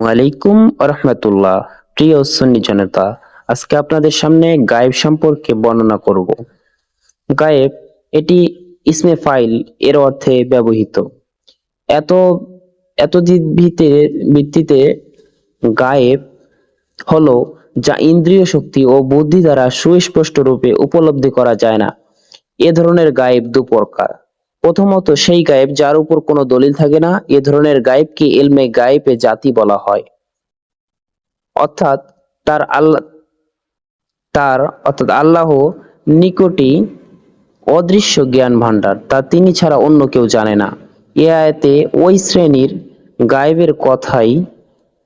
ওয়ালাইকুম রহমতুল্লাহ প্রিয় সুন্নি জনতা, আজকে আপনাদের সামনে গায়েব সম্পর্কে বর্ণনা করব। গায়েব, এটি ইসমে ফাইল এর অর্থে ব্যবহৃত। এত এত ভিত্তিতে গায়েব হলো যা ইন্দ্রিয় শক্তি ও বুদ্ধি দ্বারা সুস্পষ্ট রূপে উপলব্ধি করা যায় না। এ ধরনের গায়েব দু প্রকার প্রথমত সেই গায়েব যার উপর কোনো দলিল থাকে না, এ ধরনের গায়েবকে এলমে গায়েবে জাতি বলা হয়। অর্থাৎ তার আল্লাহ তার, অর্থাৎ আল্লাহ নিকটই অদৃশ্য জ্ঞান ভান্ডার তা তিনি ছাড়া অন্য কেউ জানে না। এ আয়াতে ওই শ্রেণির গায়েবের কথাই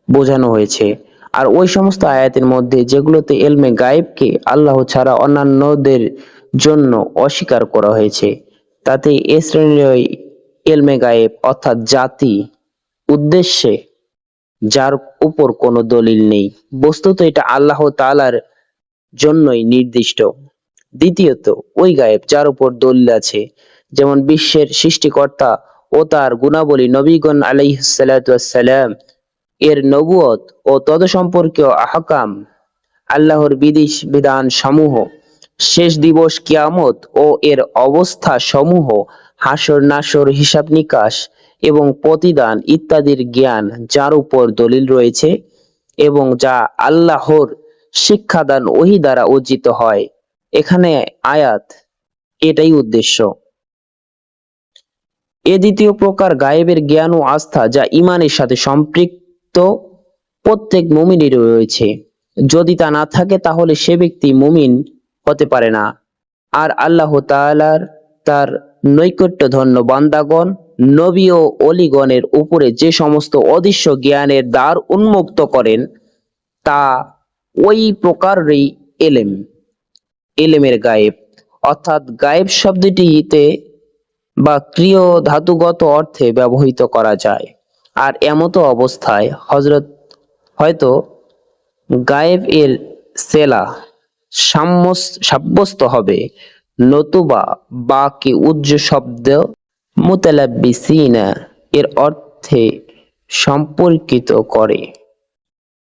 বোঝানো হয়েছে। আর ওই সমস্ত আয়াতের মধ্যে যেগুলোতে এলমে গায়েবকে আল্লাহ ছাড়া অন্যান্যদের জন্য অস্বীকার করা হয়েছে তাতে এ শ্রেণির ওই এলমে গায়েব, অর্থাৎ জাতি উদ্দেশ্যে যার উপর কোনো দলিল নেই। বস্তুত এটা আল্লাহ তালার জন্যই নির্দিষ্ট। দ্বিতীয়ত, ওই গায়েব যার উপর দলিল আছে, যেমন বিশ্বের সৃষ্টিকর্তা ও তার গুণাবলী নবীগণ আলাইহিসসালাম এর নবুয়ত ও তদ সম্পর্কীয় আহকাম আল্লাহর বিধিশ বিধান সমূহ শেষ দিবস কিয়ামত ও এর অবস্থা সমূহ হাসর নাসর হিসাব নিকাশ এবং প্রতিদান ইত্যাদির জ্ঞান যার উপর দলিল রয়েছে এবং যা আল্লাহর শিক্ষাদান ওহি দ্বারা অর্জিত হয়। এখানে আয়াত, এটাই উদ্দেশ্য। এ দ্বিতীয় প্রকার গায়েবের জ্ঞান ও আস্থা যা ইমানের সাথে সম্পৃক্ত প্রত্যেক মুমিনের রয়েছে। যদি তা না থাকে, তাহলে সে ব্যক্তি মুমিন হতে পারে না। আর আল্লাহ তাআলার তার নৈকট্য ধন্য বান্দাগণ, নবী ও অলিগণের উপরে যে সমস্ত অদৃশ্য জ্ঞানের দ্বার উন্মুক্ত করেন, তা ওই প্রকারই এলেম। এলেমের গায়েব, অর্থাৎ গায়েব শব্দটিতে বা ক্রিয় ধাতুগত অর্থে ব্যবহৃত করা যায়। আর এমতো অবস্থায় হজরত হয়তো গায়েব এর সেলা সাব্যস্ত হবে। নতুবা বা বাকি উজ্জ শব্দ মুতালাব্বিসিনা এর অর্থে সম্পর্কিত করে।